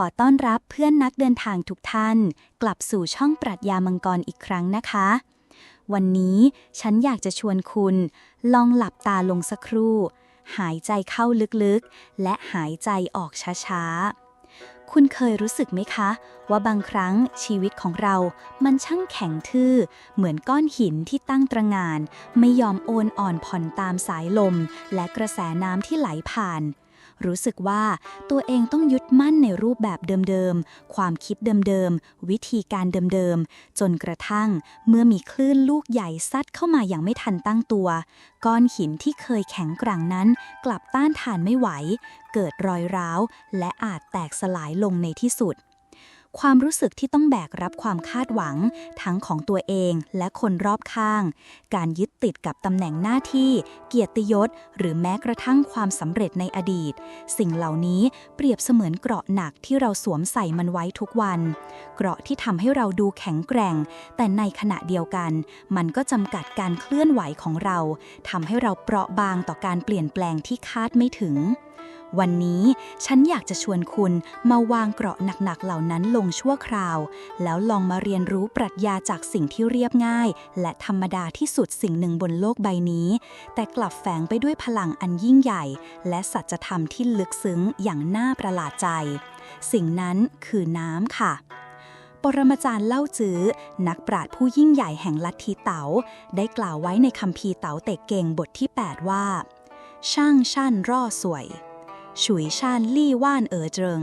ขอต้อนรับเพื่อนนักเดินทางทุกท่าน กลับสู่ช่องปรัชญามังกรอีกครั้งนะคะ วันนี้ฉันอยากจะชวนคุณ ลองหลับตาลงสักครู่ หายใจเข้าลึกๆ และหายใจออกช้าๆ คุณเคยรู้สึกไหมคะ ว่าบางครั้งชีวิตของเรามันช่างแข็งทื่อ เหมือนก้อนหินที่ตั้งตระงาน ไม่ยอมโอนอ่อนผ่อนตามสายลม และกระแสน้ำที่ไหลผ่าน รู้สึกว่าตัวเองต้องยึดมั่นในรูปแบบเดิมๆ ความคิดเดิมๆ วิธีการเดิมๆ จนกระทั่งเมื่อมีคลื่นลูกใหญ่ซัดเข้ามาอย่างไม่ทันตั้งตัว ก้อนหินที่เคยแข็งกร่งนั้น กลับต้านทานไม่ไหว เกิดรอยร้าว และอาจแตกสลายลงในที่สุด ความรู้สึกที่ต้องแบกรับความคาดหวัง ทั้งของตัวเองและคนรอบข้าง การยึดติดกับตำแหน่งหน้าที่ เกียรติยศ หรือแม้กระทั่งความสำเร็จในอดีต สิ่งเหล่านี้เปรียบเสมือนเกราะหนักที่เราสวมใส่มันไว้ทุกวัน เกราะที่ทำให้เราดูแข็งแกร่ง แต่ในขณะเดียวกัน มันก็จำกัดการเคลื่อนไหวของเราทำให้เราเปราะบางต่อการเปลี่ยนแปลงที่คาดไม่ถึง วันนี้ฉันอยากจะชวนคุณมาวางเกราะหนักๆเหล่านั้นลงชั่วคราว แล้วลองมาเรียนรู้ปรัชญาจากสิ่งที่เรียบง่าย และธรรมดาที่สุดสิ่งหนึ่งบนโลกใบนี้ แต่กลับแฝงไปด้วยพลังอันยิ่งใหญ่ และสัจธรรมที่ลึกซึ้งอย่างน่าประหลาดใจ สิ่งนั้นคือน้ำค่ะปรมาจารย์เล่าจื้อนักปราชญ์ผู้ยิ่งใหญ่แห่งลัทธิเต๋าได้กล่าวไว้ในคัมภีร์เต๋าเตกเก่งบทที่ 8 ว่า ช่างชั่นร่อสวย ฉุยชานลี่ว่านเอ๋อเจิง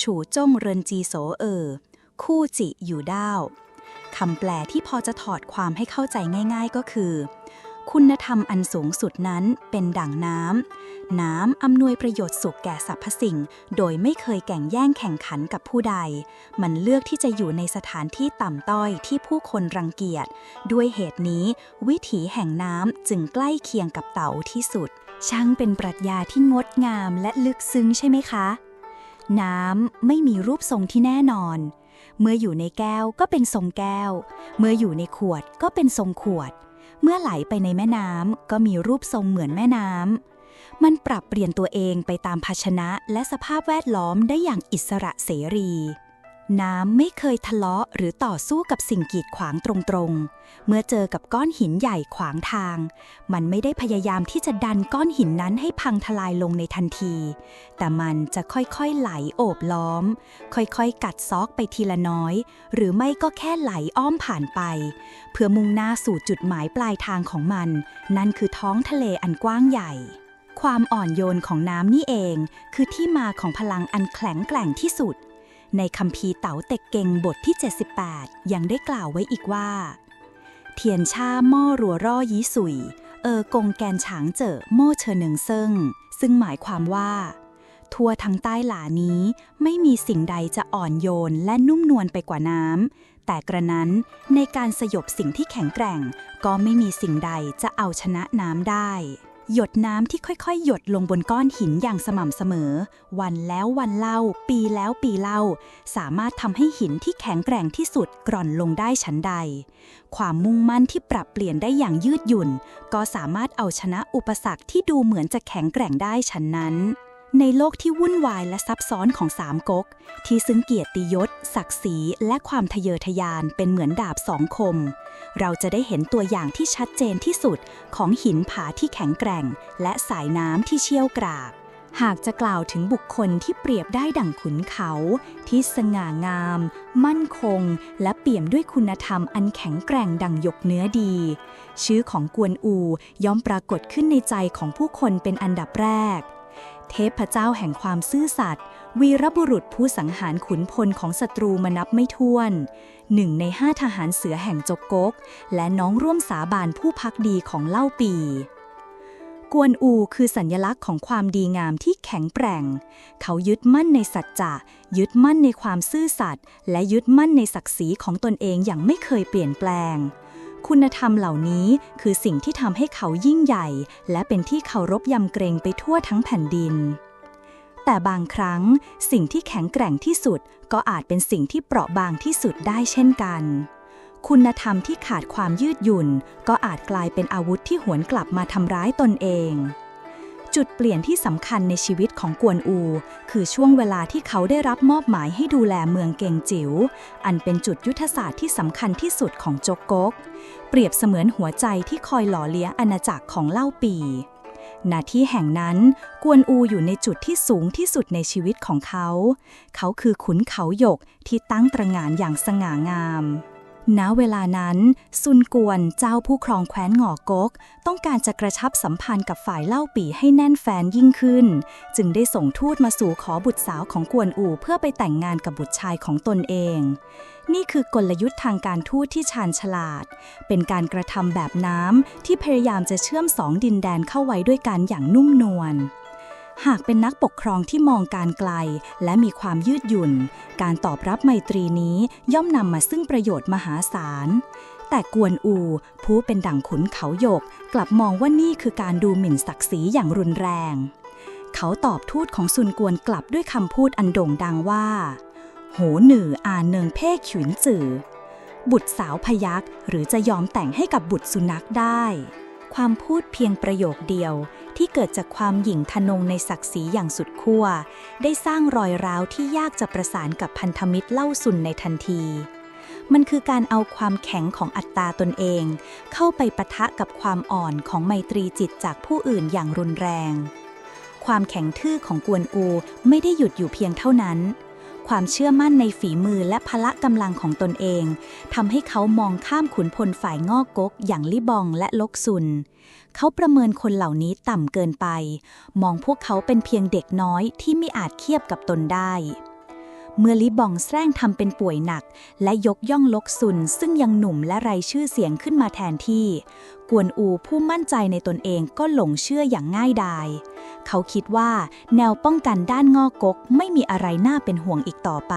ฉูจ้งเรินจีโสเอ๋อคู่จิอยู่ด้าวคำแปลที่พอจะถอดความให้เข้าใจง่าย ๆก็คือ คุณธรรมอันสูงสุดนั้นเป็นดั่งน้ำ น้ำอำนวยประโยชน์สุขแก่สรรพสิ่ง โดยไม่เคยแก่งแย่งแข่งขันกับผู้ใด มันเลือกที่จะอยู่ในสถานที่ต่ำต้อยที่ผู้คนรังเกียจ ด้วยเหตุนี้ วิถีแห่งน้ำจึงใกล้เคียงกับเต่าที่สุด ช่างเป็นปรัชญาที่งดงามและลึกซึ้งใช่ไหมคะ น้ำไม่มีรูปทรงที่แน่นอน เมื่ออยู่ในแก้วก็เป็นทรงแก้ว เมื่ออยู่ในขวดก็เป็นทรงขวด เมื่อไหลไปในแม่น้ำก็มีรูปทรงเหมือนแม่น้ำมันปรับเปลี่ยนตัวเองไปตามภาชนะและสภาพแวดล้อมได้อย่างอิสระเสรี น้ำไม่เคยทะเลาะหรือต่อสู้กับสิ่งกีดขวางตรงๆ เมื่อเจอกับก้อนหินใหญ่ขวางทาง มันไม่ได้พยายามที่จะดันก้อนหินนั้นให้พังทลายลงในทันที แต่มันจะค่อยๆไหลโอบล้อม ค่อยๆ กัดซอกไปทีละน้อย หรือไม่ก็แค่ไหลอ้อมผ่านไป เพื่อมุ่งหน้าสู่จุดหมายปลายทางของมัน นั่นคือท้องทะเลอันกว้างใหญ่ความอ่อนโยนของน้ำนี่เอง คือที่มาของพลังอันแข็งแกร่งที่สุด ในคัมภีเต๋าเต็กเกงบทที่ 78 ยังได้กล่าวไว้อีกว่า เทียนชาหม้อรัวร่อยีสุย เออกงแกนฉางเจอโม่เชอหนึ่งเซิงซึ่งหมายความว่า ทั่วทั้งใต้หลานี้ไม่มีสิ่งใดจะอ่อนโยนและนุ่มนวลไปกว่าน้ำแต่กระนั้นในการสยบสิ่งที่แข็งแกร่ง ก็ไม่มีสิ่งใดจะเอาชนะน้ำได้ หยดน้ำที่ค่อยๆ หยดลงบนก้อนหินอย่างสม่ำเสมอ วันแล้ววันเล่า ปีแล้วปีเล่า สามารถทำให้หินที่แข็งแกร่งที่สุดกร่อนลงได้ชั้นใด ความมุ่งมั่นที่ปรับเปลี่ยนได้อย่างยืดหยุ่น ก็สามารถเอาชนะอุปสรรคที่ดูเหมือนจะแข็งแกร่งได้ชั้นนั้น ในโลกที่วุ่นวายและซับซ้อนของสามก๊ก ที่ซึ่งเกียรติยศ ศักดิ์ศรี และความทะเยอทะยานเป็นเหมือนดาบสองคม เราจะได้เห็นตัวอย่างที่ชัดเจนที่สุดของหินผาที่แข็งแกร่ง และสายน้ำที่เชี่ยวกราก หากจะกล่าวถึงบุคคลที่เปรียบได้ดั่งขุนเขา ที่สง่างาม มั่นคง และเปี่ยมด้วยคุณธรรมอันแข็งแกร่งดั่งหยกเนื้อดี ชื่อของกวนอูย่อมปรากฏขึ้นในใจของผู้คนเป็นอันดับแรก เทพเจ้าแห่งความซื่อสัตย์วีรบุรุษผู้สังหารขุนพลของศัตรูมานับไม่ถ้วนหนึ่งในห้าทหารเสือแห่งจกกก และน้องร่วมสาบานผู้พักดีของเล่าปี กวนอูคือสัญลักษณ์ของความดีงามที่แข็งแกร่ง เขายึดมั่นในสัจจะ ยึดมั่นในความซื่อสัตย์และยึดมั่นในศักดิ์ศรีของตนเองอย่างไม่เคยเปลี่ยนแปลง คุณธรรมเหล่านี้คือสิ่งที่ทำให้เขายิ่งใหญ่ และเป็นที่เคารพยำเกรงไปทั่วทั้งแผ่นดิน แต่บางครั้งสิ่งที่แข็งแกร่งที่สุด ก็อาจเป็นสิ่งที่เปราะบางที่สุดได้เช่นกัน คุณธรรมที่ขาดความยืดหยุ่น ก็อาจกลายเป็นอาวุธที่หวนกลับมาทำร้ายตนเอง จุดเปลี่ยนที่สำคัญในชีวิตของกวนอู คือช่วงเวลาที่เขาได้รับมอบหมายให้ดูแลเมืองเก่งจิ๋ว อันเป็นจุดยุทธศาสตร์ที่สำคัญที่สุดของจกกก เปรียบเสมือนหัวใจที่คอยหล่อเลี้ยงอาณาจักรของเล่าปีณที่แห่งนั้นกวนอูอยู่ในจุดที่สูงที่สุดในชีวิตของเขา เขาคือขุนเขาหยกที่ตั้งตระหง่านอย่างสง่างาม ณเวลานั้น ซุนกวนเจ้าผู้ครองแคว้นหงอกก ต้องการจะกระชับสัมพันธ์กับฝ่ายเล่าปีให้แน่นแฟนยิ่งขึ้น จึงได้ส่งทูตมาสู่ขอบุตรสาวของกวนอูเพื่อไปแต่งงานกับบุตรชายของตนเอง นี่คือกลยุทธ์ทางการทูตที่ชาญฉลาด เป็นการกระทำแบบน้ำที่พยายามจะเชื่อมสองดินแดนเข้าไว้ด้วยกันอย่างนุ่มนวล หากเป็นนักปกครองที่มองการไกล และมีความยืดหยุ่น การตอบรับไมตรีนี้ย่อมนำมาซึ่งประโยชน์มหาศาล แต่กวนอู ผู้เป็นดั่งขุนเขาหยก กลับมองว่านี่คือการดูหมิ่นศักดิ์ศรีอย่างรุนแรง เขาตอบทูตของซุนกวนกลับด้วยคำพูดอันโด่งดังว่า โหหนืออาเนิงเพ่ขยุนจือบุตรสาวพยักหรือจะยอมแต่งให้กับบุตรสุนัขได้ ความพูดเพียงประโยคเดียว ที่เกิดจากความหยิ่งทะนงในศักดิ์ศรีอย่างสุดขั้ว ได้สร้างรอยร้าวที่ยากจะประสานกับพันธมิตรเล่าสุนในทันที มันคือการเอาความแข็งของอัตตาตนเอง เข้าไปปะทะกับความอ่อนของไมตรีจิตจากผู้อื่นอย่างรุนแรง ความแข็งทื่อของกวนอูไม่ได้หยุดอยู่เพียงเท่านั้น ความเชื่อมั่นในฝีมือและพละกำลังของตนเองทำให้เขามองข้ามขุนพลฝ่ายงอกกก อย่างลิบองและลกซุน เขาประเมินคนเหล่านี้ต่ำเกินไป มองพวกเขาเป็นเพียงเด็กน้อยที่ไม่อาจเทียบกับตนได้เมื่อลิบองแสร้งทำเป็นป่วยหนัก และยกย่องลกซุน ซึ่งยังหนุ่มและไรชื่อเสียงขึ้นมาแทนที่ กวนอูผู้มั่นใจในตนเองก็หลงเชื่ออย่างง่ายดาย เขาคิดว่าแนวป้องกันด้านงอกกกไม่มีอะไรน่าเป็นห่วงอีกต่อไป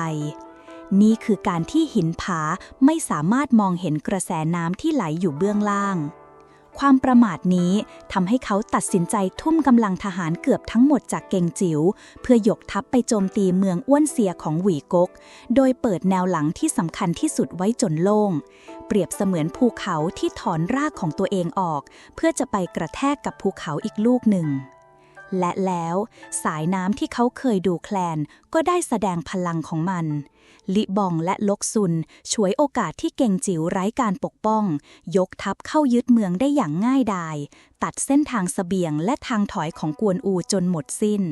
นี่คือการที่หินผาไม่สามารถมองเห็นกระแสน้ำที่ไหลอยู่เบื้องล่าง ความประมาทนี้ทำให้เขาตัดสินใจทุ่มกำลังทหารเกือบทั้งหมดจากเกงจิ๋วเพื่อยกทัพไปโจมตีเมืองอ้วนเสียของหวีกก โดยเปิดแนวหลังที่สำคัญที่สุดไว้จนโล่ง เปรียบเสมือนภูเขาที่ถอนรากของตัวเองออก เพื่อจะไปกระแทกกับภูเขาอีกลูกหนึ่ง และแล้วสายน้ำที่เขาเคยดูแคลนก็ได้แสดงพลังของมัน ลิบองและลกซุนฉวยโอกาสที่เก่งจิ๋วไร้การปกป้อง ยกทัพเข้ายึดเมืองได้อย่างง่ายดาย ตัดเส้นทางเสบียงและทางถอยของกวนอูจนหมดสิ้น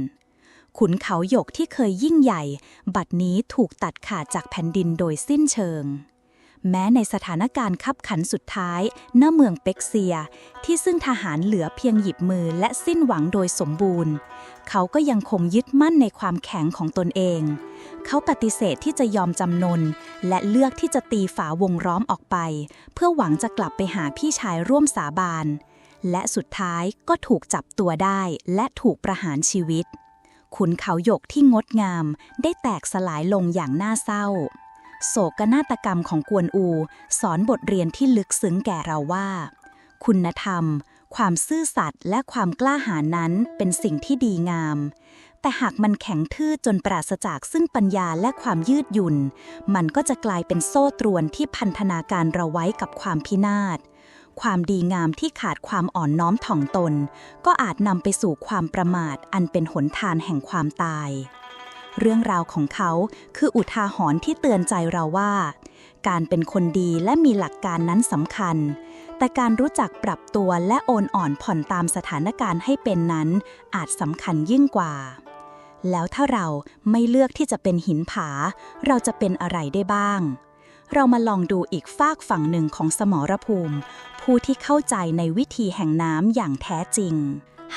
ขุนเขาหยกที่เคยยิ่งใหญ่ บัดนี้ถูกตัดขาดจากแผ่นดินโดยสิ้นเชิง แม้ในสถานการณ์คับขันสุดท้ายณเมืองเป็กเซีย ที่ซึ่งทหารเหลือเพียงหยิบมือและสิ้นหวังโดยสมบูรณ์ เขาก็ยังคงยึดมั่นในความแข็งของตนเอง เขาปฏิเสธที่จะยอมจำนน และเลือกที่จะตีฝาวงล้อมออกไป เพื่อหวังจะกลับไปหาพี่ชายร่วมสาบาน และสุดท้ายก็ถูกจับตัวได้และถูกประหารชีวิตขุนเขาหยกที่งดงามได้แตกสลายลงอย่างน่าเศร้า โศกนาฏกรรมของกวนอู สอนบทเรียนที่ลึกซึ้งแก่เราว่า คุณธรรม ความซื่อสัตย์และความกล้าหาญนั้นเป็นสิ่งที่ดีงาม แต่หากมันแข็งทื่อจนปราศจากซึ่งปัญญาและความยืดหยุ่น มันก็จะกลายเป็นโซ่ตรวนที่พันธนาการเราไว้กับความพินาศความดีงามที่ขาดความอ่อนน้อมถ่อมตน ก็อาจนำไปสู่ความประมาทอันเป็นหนทางแห่งความตาย เรื่องราวของเขาคืออุทาหรณ์ที่เตือนใจเราว่า การเป็นคนดีและมีหลักการนั้นสำคัญ แต่การรู้จักปรับตัวและโอนอ่อนผ่อนตามสถานการณ์ให้เป็นนั้น อาจสำคัญยิ่งกว่า แล้วถ้าเราไม่เลือกที่จะเป็นหินผา เราจะเป็นอะไรได้บ้าง เรามาลองดูอีกฝากฝั่งหนึ่งของสมรภูมิ ผู้ที่เข้าใจในวิธีแห่งน้ำอย่างแท้จริง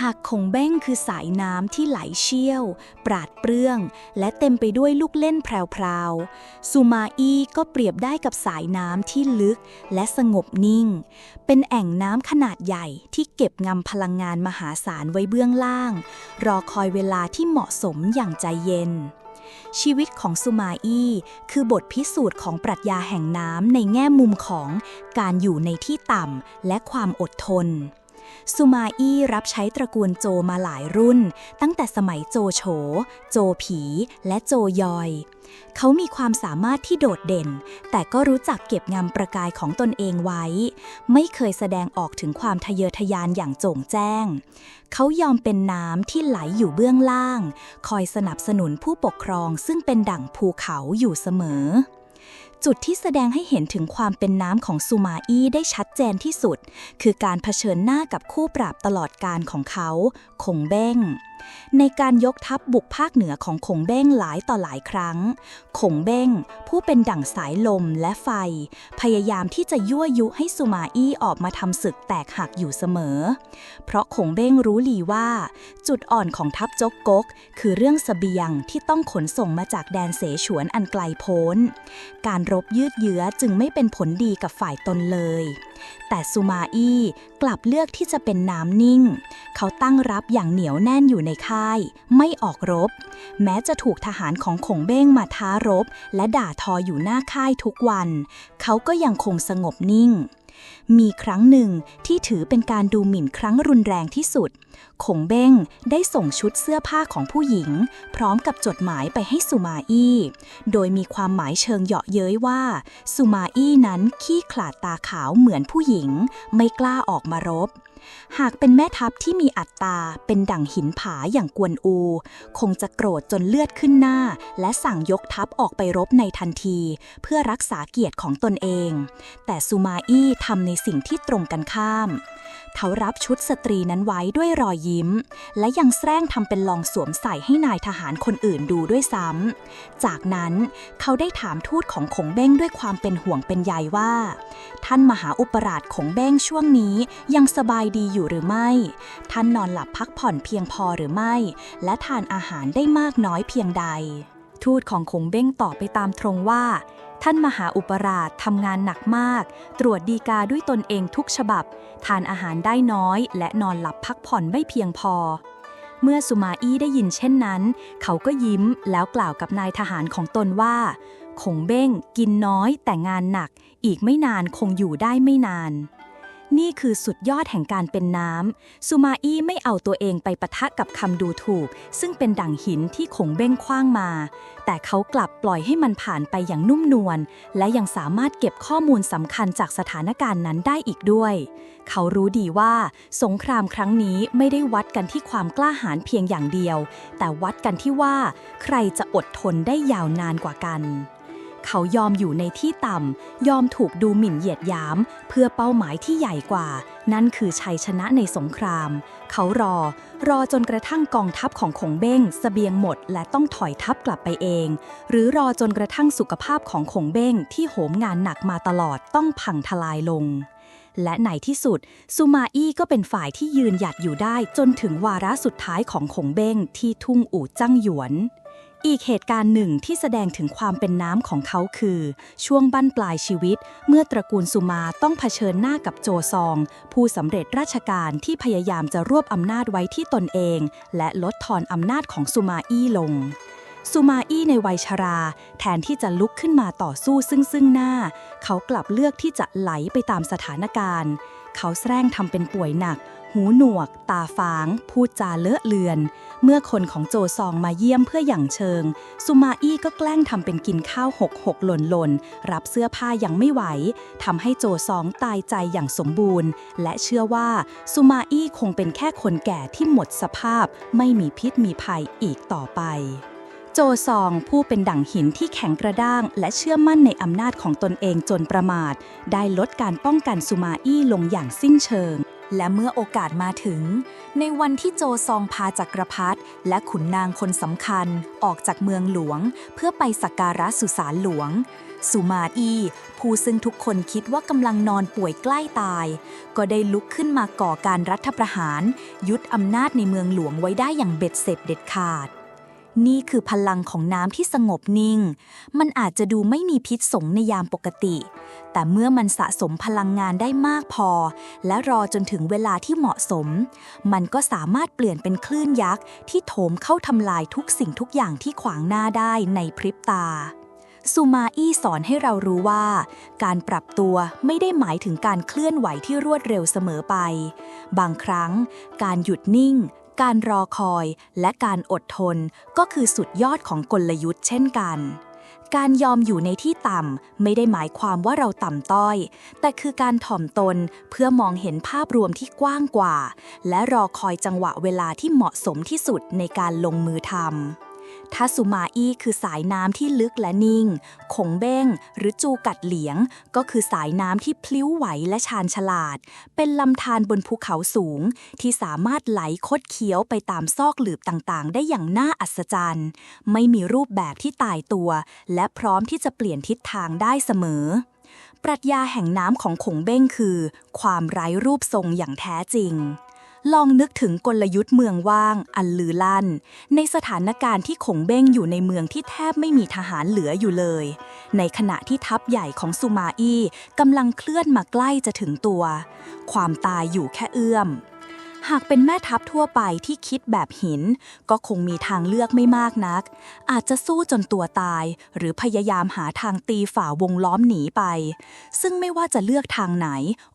หากคงเบ้งคือสายน้ำที่ไหลเชี่ยว ปราดเปรื่อง และเต็มไปด้วยลูกเล่นแพรวๆซูมาอี้ก็เปรียบได้กับสายน้ำที่ลึกและสงบนิ่ง เป็นแอ่งน้ำขนาดใหญ่ที่เก็บงำพลังงานมหาศาลไว้เบื้องล่าง รอคอยเวลาที่เหมาะสมอย่างใจเย็นชีวิตของซูมาอี้คือบทพิสูจน์ของปรัชญาแห่งน้ำในแง่มุมของการอยู่ในที่ต่ำและความอดทน ซูมาอี้รับใช้ตระกูลโจมาหลายรุ่น ตั้งแต่สมัยโจโฉ โจผี และโจยอย เขามีความสามารถที่โดดเด่น แต่ก็รู้จักเก็บงำประกายของตนเองไว้ ไม่เคยแสดงออกถึงความทะเยอทะยานอย่างโจ่งแจ้ง เขายอมเป็นน้ำที่ไหลอยู่เบื้องล่าง คอยสนับสนุนผู้ปกครองซึ่งเป็นดั่งภูเขาอยู่เสมอ จุดที่แสดงให้เห็นถึงความเป็นน้ำของซูมาอี้ได้ชัดเจนที่สุด คือการเผชิญหน้ากับคู่ปราบตลอดการของเขา คงเบ้งในการยกทัพบุกภาคเหนือของคงเบ้งหลายต่อหลายครั้งคงเบ้ง ผู้เป็นดั่งสายลมและไฟ พยายามที่จะยั่วยุให้ซูมาอี้ออกมาทำศึกแตกหักอยู่เสมอ เพราะคงเบ้งรู้ลีว่า จุดอ่อนของทัพจกกก คือเรื่องเสบียงที่ต้องขนส่งมาจากแดนเสฉวนอันไกลโพ้น การรบยืดเยื้อจึงไม่เป็นผลดีกับฝ่ายตนเลย แต่ซูมาอี้กลับเลือกที่จะเป็นน้ำนิ่ง เขาตั้งรับอย่างเหนียวแน่นอยู่ในค่าย ไม่ออกรบ แม้จะถูกทหารของขงเบ้งมาท้ารบ และด่าทออยู่หน้าค่ายทุกวัน เขาก็ยังคงสงบนิ่ง มีครั้งหนึ่งที่ถือเป็นการดูหมิ่นครั้งรุนแรงที่สุด ขงเบ้งได้ส่งชุดเสื้อผ้าของผู้หญิง พร้อมกับจดหมายไปให้สุมาอี้ โดยมีความหมายเชิงเหยาะเย้ยว่าสุมาอี้นั้นขี้ขลาดตาขาวเหมือนผู้หญิง ไม่กล้าออกมารบ หากเป็นแม่ทัพที่มีอัตตาเป็นดั่งหินผาอย่างกวนอู คงจะโกรธจนเลือดขึ้นหน้า และสั่งยกทัพออกไปรบในทันที เพื่อรักษาเกียรติของตนเอง แต่ซูมาอี้ทำในสิ่งที่ตรงกันข้ามเขารับชุดสตรีนั้นไว้ด้วยรอยยิ้ม และยังแสร้งทำเป็นลองสวมใส่ให้นายทหารคนอื่นดูด้วยซ้ำ จากนั้นเขาได้ถามทูตของขงเบ้งด้วยความเป็นห่วงเป็นใยว่า ท่านมหาอุปราชของเบ้งช่วงนี้ยังสบายดีอยู่หรือไม่ ท่านนอนหลับพักผ่อนเพียงพอหรือไม่ และทานอาหารได้มากน้อยเพียงใด ทูตของคงเบ้งตอบไปตามตรงว่า ท่านมหาอุปราชทำงานหนักมาก ตรวจดีกาด้วยตนเองทุกฉบับ ทานอาหารได้น้อย และนอนหลับพักผ่อนไม่เพียงพอเมื่อสุมาอี้ได้ยินเช่นนั้น เขาก็ยิ้มแล้วกล่าวกับนายทหารของตนว่า คงเบ้ง กินน้อยแต่งานหนัก อีกไม่นานคงอยู่ได้ไม่นาน นี่คือสุดยอดแห่งการเป็นน้ำซูมาอี้ไม่เอาตัวเองไปปะทะกับคำดูถูก ซึ่งเป็นดั่งหินที่คงเบ้งคว้างมา แต่เขากลับปล่อยให้มันผ่านไปอย่างนุ่มนวลและยังสามารถเก็บข้อมูลสำคัญจากสถานการณ์นั้นได้อีกด้วย เขารู้ดีว่า สงครามครั้งนี้ไม่ได้วัดกันที่ความกล้าหาญเพียงอย่างเดียว แต่วัดกันที่ว่า ใครจะอดทนได้ยาวนานกว่ากัน เขายอมอยู่ในที่ต่ำ ยอมถูกดูหมิ่นเหยียดหยาม เพื่อเป้าหมายที่ใหญ่กว่า นั่นคือชัยชนะในสงคราม เขารอ รอจนกระทั่งกองทัพของขงเบ้งเสบียงหมด และต้องถอยทัพกลับไปเอง หรือรอจนกระทั่งสุขภาพของขงเบ้งที่โหมงานหนักมาตลอดต้องพังทลายลงและในที่สุด ซูมาอี้ก็เป็นฝ่ายที่ยืนหยัดอยู่ได้จนถึงวาระสุดท้ายของขงเบ้งที่ทุ่งอู่จ้งหยวน อีกเหตุการณ์หนึ่งที่แสดงถึงความเป็นน้ำของเขาคือ ช่วงบั้นปลายชีวิต เมื่อตระกูลสุมาต้องเผชิญหน้ากับโจซอง ผู้สำเร็จราชการที่พยายามจะรวบอำนาจไว้ที่ตนเอง และลดทอนอำนาจของสุมาอี้ลงซูมาอี้ในวัยชรา แทนที่จะลุกขึ้นมาต่อสู้ซึ่งซึ่งหน้า เขากลับเลือกที่จะไหลไปตามสถานการณ์ เขาแสร้งทำเป็นป่วยหนัก หูหนวก ตาฟาง พูดจาเลอะเลือน เมื่อคนของโจซองมาเยี่ยมเพื่ออย่างเชิงซูมาอี้ก็แกล้งทำเป็นกินข้าวหกหกหล่นหล่นรับเสื้อผ้ายังไม่ไหวทำให้โจซองตายใจอย่างสมบูรณ์ และเชื่อว่าซูมาอี้คงเป็นแค่คนแก่ที่หมดสภาพ ไม่มีพิษมีภัยอีกต่อไปโจซองผู้เป็นดั่งหินที่แข็งกระด้าง และเชื่อมั่นในอำนาจของตนเองจนประมาท ได้ลดการป้องกันซูมาอี้ลงอย่างสิ้นเชิง และเมื่อโอกาสมาถึง ในวันที่โจซองพาจักรพรรดิและขุนนางคนสำคัญออกจากเมืองหลวง เพื่อไปสักการะสุสานหลวง สุมาอี ผู้ซึ่งทุกคนคิดว่ากำลังนอนป่วยใกล้ตาย ก็ได้ลุกขึ้นมาก่อการรัฐประหาร ยึดอำนาจในเมืองหลวงไว้ได้อย่างเบ็ดเสร็จเด็ดขาด นี่คือพลังของน้ำที่สงบนิ่ง มันอาจจะดูไม่มีพิษสงในยามปกติ แต่เมื่อมันสะสมพลังงานได้มากพอ และรอจนถึงเวลาที่เหมาะสม มันก็สามารถเปลี่ยนเป็นคลื่นยักษ์ ที่โถมเข้าทำลายทุกสิ่งทุกอย่างที่ขวางหน้าได้ในพริบตาซูมาอี้สอนให้เรารู้ว่า การปรับตัวไม่ได้หมายถึงการเคลื่อนไหวที่รวดเร็วเสมอไป บางครั้ง การหยุดนิ่ง การรอคอยและการอดทนก็คือสุดยอดของกลยุทธ์เช่นกัน การยอมอยู่ในที่ต่ำไม่ได้หมายความว่าเราต่ำต้อย แต่คือการถ่อมตนเพื่อมองเห็นภาพรวมที่กว้างกว่า และรอคอยจังหวะเวลาที่เหมาะสมที่สุดในการลงมือทำ ถ้าสุมาอี้คือสายน้ำที่ลึกและนิ่ง ขงเบ้ง หรือจูกัดเหลียง ก็คือสายน้ำที่พลิ้วไหวและชาญฉลาด เป็นลำธารบนภูเขาสูง ที่สามารถไหลคดเคี้ยวไปตามซอกหลืบต่างๆ ได้อย่างน่าอัศจรรย์ ไม่มีรูปแบบที่ตายตัว และพร้อมที่จะเปลี่ยนทิศทางได้เสมอปรัชญาแห่งน้ำของขงเบ้งคือ ความไร้รูปทรงอย่างแท้จริง ลองนึกถึงกลยุทธ์เมืองว่าง อันลือลั่น ในสถานการณ์ที่ขงเบ้งอยู่ในเมืองที่แทบไม่มีทหารเหลืออยู่เลย ในขณะที่ทัพใหญ่ของซูมาอี้กำลังเคลื่อนมาใกล้จะถึงตัว ความตายอยู่แค่เอื้อม หากเป็นแม่ทัพทั่วไปที่คิดแบบหิน ก็คงมีทางเลือกไม่มากนัก อาจจะสู้จนตัวตาย หรือพยายามหาทางตีฝ่าวงล้อมหนีไป ซึ่งไม่ว่าจะเลือกทางไหน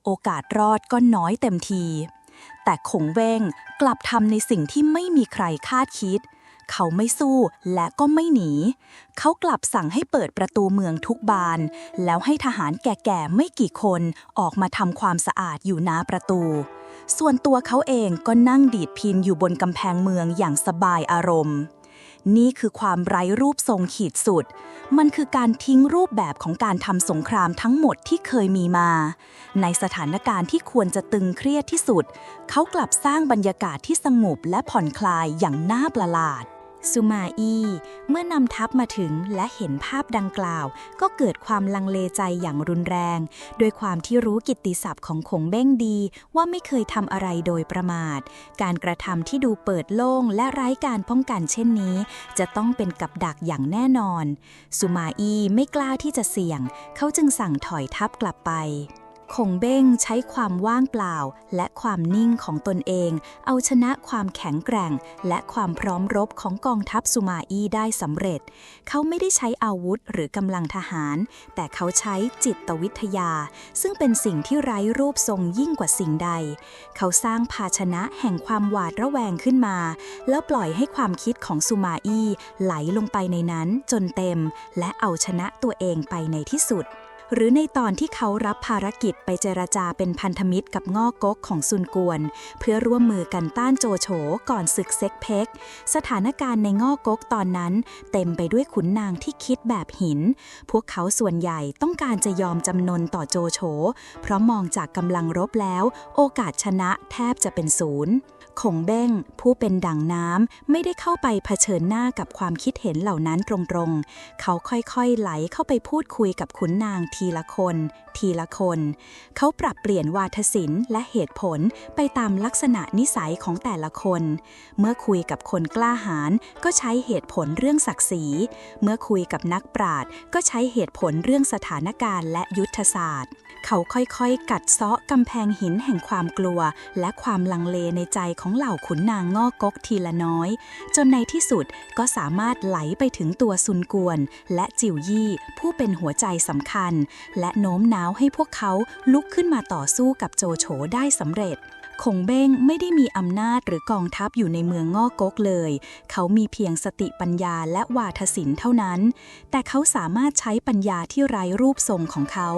โอกาสรอดก็น้อยเต็มที แต่คงเวงกลับทำในสิ่งที่ไม่มีใครคาดคิด เขาไม่สู้และก็ไม่หนี เขากลับสั่งให้เปิดประตูเมืองทุกบาน แล้วให้ทหารแก่ๆไม่กี่คนออกมาทำความสะอาดอยู่หน้าประตู ส่วนตัวเขาเองก็นั่งดีดพินอยู่บนกำแพงเมืองอย่างสบายอารมณ์ นี่คือความไร้รูปทรงขีดสุด มันคือการทิ้งรูปแบบของการทำสงครามทั้งหมดที่เคยมีมา ในสถานการณ์ที่ควรจะตึงเครียดที่สุด เขากลับสร้างบรรยากาศที่สงบและผ่อนคลายอย่างน่าประหลาด สุมาอีเมื่อนำทัพมาถึงและเห็นภาพดังกล่าว ก็เกิดความลังเลใจอย่างรุนแรงโดยความที่รู้กิตติศัพท์ของคงเบ้งดีว่าไม่เคยทำอะไรโดยประมาท การกระทำที่ดูเปิดโล่งและไร้การป้องกันเช่นนี้ จะต้องเป็นกับดักอย่างแน่นอน สุมาอีไม่กล้าที่จะเสี่ยง เขาจึงสั่งถอยทัพกลับไป คงเบ้งใช้ความว่างเปล่าและความนิ่งของตนเอง เอาชนะความแข็งแกร่ง และความพร้อมรบของกองทัพสุมาอี้ได้สำเร็จ เขาไม่ได้ใช้อาวุธหรือกำลังทหาร แต่เขาใช้จิตวิทยา ซึ่งเป็นสิ่งที่ไร้รูปทรงยิ่งกว่าสิ่งใด เขาสร้างภาชนะแห่งความหวาดระแวงขึ้นมา แล้วปล่อยให้ความคิดของสุมาอี้ไหลลงไปในนั้นจนเต็ม และเอาชนะตัวเองไปในที่สุด หรือในตอนที่เขารับภารกิจไปเจรจาเป็นพันธมิตรกับง่อกกของซุนกวน เพื่อร่วมมือกันต้านโจโฉก่อนศึกเซ็กเพ็กสถานการณ์ในง่อกกตอนนั้น เต็มไปด้วยขุนนางที่คิดแบบหิน พวกเขาส่วนใหญ่ต้องการจะยอมจำนนต่อโจโฉเพราะมองจากกำลังรบแล้ว โอกาสชนะแทบจะเป็นศูนย์ คงเบ้ง ผู้เป็นดั่งน้ำไม่ได้เข้าไปเผชิญหน้ากับความคิดเห็นเหล่านั้นตรงๆ เขาค่อยๆไหลเข้าไปพูดคุยกับขุนนางทีละคน ทีละคน เขาปรับเปลี่ยนวาทศิลป์และเหตุผลไปตามลักษณะนิสัยของแต่ละคน เมื่อคุยกับคนกล้าหาญก็ใช้เหตุผลเรื่องศักดิ์ศรี เมื่อคุยกับนักปราชญ์ก็ใช้เหตุผลเรื่องสถานการณ์และยุทธศาสตร์ เขาค่อยๆ กัดเซาะกำแพงหินแห่งความกลัว และความลังเลในใจของเหล่าขุนนางงอกกกทีละน้อย จนในที่สุดก็สามารถไหลไปถึงตัวซุนกวน และจิวยี่ผู้เป็นหัวใจสำคัญ และโน้มน้าวให้พวกเขาลุกขึ้นมาต่อสู้กับโจโฉได้สำเร็จ คงเบ้งไม่ได้มีอำนาจหรือกองทัพอยู่ในเมืองง่อกกเลย เขามีเพียงสติปัญญาและวาทศิลป์เท่านั้น แต่เขาสามารถใช้ปัญญาที่ไร้รูปทรงของเขา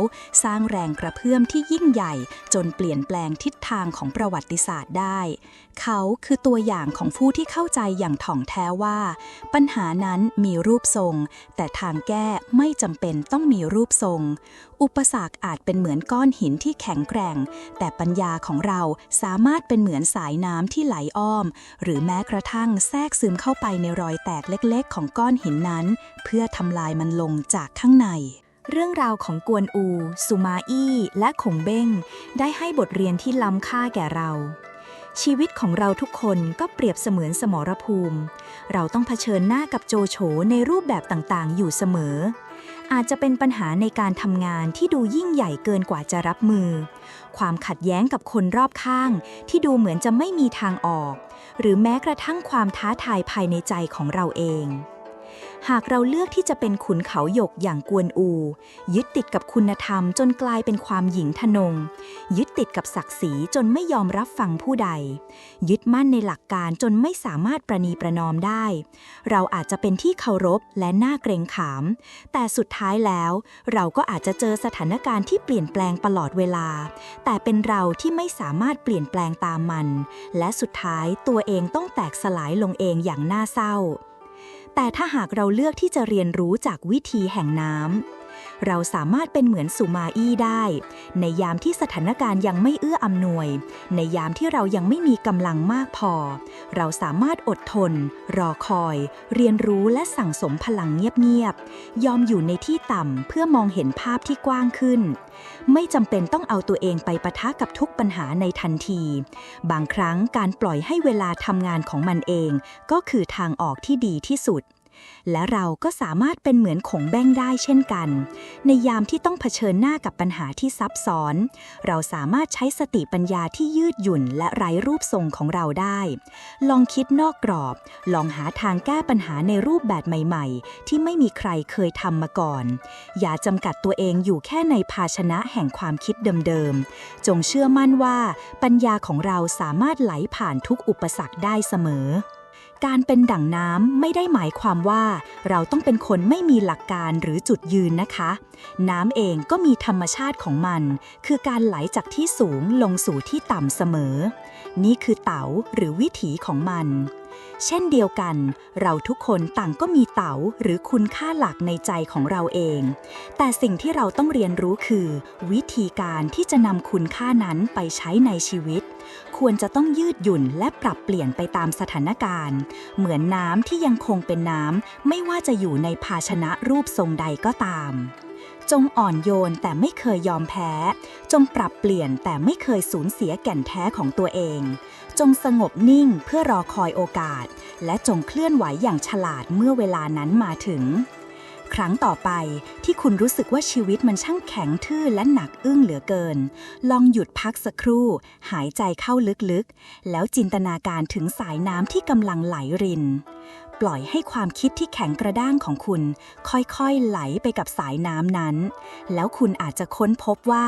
สร้างแรงกระเพื่อมที่ยิ่งใหญ่ จนเปลี่ยนแปลงทิศทางของประวัติศาสตร์ได้ เขาคือตัวอย่างของผู้ที่เข้าใจอย่างถ่องแท้ว่า ปัญหานั้นมีรูปทรง แต่ทางแก้ไม่จำเป็นต้องมีรูปทรงอุปสรรคอาจเป็นเหมือนก้อนหินที่แข็งแกร่ง แต่ปัญญาของเราสามารถเป็นเหมือนสายน้ำที่ไหลอ้อม หรือแม้กระทั่งแทรกซึมเข้าไปในรอยแตกเล็กๆ ของก้อนหินนั้น เพื่อทำลายมันลงจากข้างใน เรื่องราวของกวนอู สุมาอี้ และขงเบ้ง ได้ให้บทเรียนที่ล้ำค่าแก่เราชีวิตของเราทุกคนก็เปรียบเสมือนสมรภูมิ เราต้องเผชิญหน้ากับโจโฉในรูปแบบต่างๆ อยู่เสมอ อาจจะเป็นปัญหาในการทำงานที่ดูยิ่งใหญ่เกินกว่าจะรับมือ ความขัดแย้งกับคนรอบข้าง ที่ดูเหมือนจะไม่มีทางออก หรือแม้กระทั่งความท้าทายภายในใจของเราเอง หากเราเลือกที่จะเป็นขุนเขาหยกอย่างกวนอู ยึดติดกับคุณธรรมจนกลายเป็นความหญิงทนง ยึดติดกับศักดิ์ศรีจนไม่ยอมรับฟังผู้ใด ยึดมั่นในหลักการจนไม่สามารถประนีประนอมได้ เราอาจจะเป็นที่เคารพและน่าเกรงขาม แต่สุดท้ายแล้ว เราก็อาจจะเจอสถานการณ์ที่เปลี่ยนแปลงตลอดเวลา แต่เป็นเราที่ไม่สามารถเปลี่ยนแปลงตามมัน และสุดท้ายตัวเองต้องแตกสลายลงเองอย่างน่าเศร้า แต่ถ้าหากเราเลือกที่จะเรียนรู้จากวิธีแห่งน้ำ เราสามารถเป็นเหมือนสุมาอี้ได้ ในยามที่สถานการณ์ยังไม่เอื้ออำนวย ในยามที่เรายังไม่มีกำลังมากพอ เราสามารถอดทน รอคอย เรียนรู้และสั่งสมพลังเงียบๆ ยอมอยู่ในที่ต่ำเพื่อมองเห็นภาพที่กว้างขึ้น ไม่จำเป็นต้องเอาตัวเองไปปะทะกับทุกปัญหาในทันที บางครั้งการปล่อยให้เวลาทำงานของมันเอง ก็คือทางออกที่ดีที่สุด และเราก็สามารถเป็นเหมือนขงแบ้งได้เช่นกัน ในยามที่ต้องเผชิญหน้ากับปัญหาที่ซับซ้อน เราสามารถใช้สติปัญญาที่ยืดหยุ่นและไร้รูปทรงของเราได้ ลองคิดนอกกรอบ ลองหาทางแก้ปัญหาในรูปแบบใหม่ๆ ที่ไม่มีใครเคยทำมาก่อน อย่าจำกัดตัวเองอยู่แค่ในภาชนะแห่งความคิดเดิมๆ จงเชื่อมั่นว่าปัญญาของเราสามารถไหลผ่านทุกอุปสรรคได้เสมอ การเป็นดั่งน้ำไม่ได้หมายความว่า เราต้องเป็นคนไม่มีหลักการหรือจุดยืนนะคะ น้ำเองก็มีธรรมชาติของมัน คือการไหลจากที่สูงลงสู่ที่ต่ำเสมอ นี่คือเต๋าหรือวิถีของมัน เช่นเดียวกัน เราทุกคนต่างก็มีเต๋าหรือคุณค่าหลักในใจของเราเอง แต่สิ่งที่เราต้องเรียนรู้คือ วิธีการที่จะนำคุณค่านั้นไปใช้ในชีวิต ควรจะต้องยืดหยุ่นและปรับเปลี่ยนไปตามสถานการณ์ เหมือนน้ำที่ยังคงเป็นน้ำ ไม่ว่าจะอยู่ในภาชนะรูปทรงใดก็ตาม จงอ่อนโยนแต่ไม่เคยยอมแพ้ จงปรับเปลี่ยนแต่ไม่เคยสูญเสียแก่นแท้ของตัวเอง จงสงบนิ่งเพื่อรอคอยโอกาส และจงเคลื่อนไหวอย่างฉลาดเมื่อเวลานั้นมาถึง ครั้งต่อไปที่คุณรู้สึกว่าชีวิตมันช่างแข็งทื่อและหนักอึ้งเหลือเกิน ลองหยุดพักสักครู่ หายใจเข้าลึกๆ แล้วจินตนาการถึงสายน้ำที่กำลังไหลริน ปล่อยให้ความคิดที่แข็งกระด้างของคุณ ค่อยๆไหลไปกับสายน้ำนั้น แล้วคุณอาจจะค้นพบว่า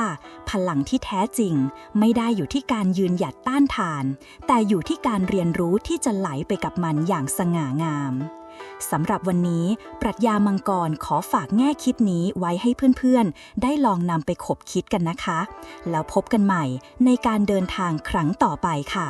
พลังที่แท้จริง ไม่ได้อยู่ที่การยืนหยัดต้านทาน แต่อยู่ที่การเรียนรู้ที่จะไหลไปกับมันอย่างสง่างาม สำหรับวันนี้ ปรัชญามังกรขอฝากแง่คิดนี้ไว้ให้เพื่อนๆ ได้ลองนำไปขบคิดกันนะคะ แล้วพบกันใหม่ในการเดินทางครั้งต่อไปค่ะ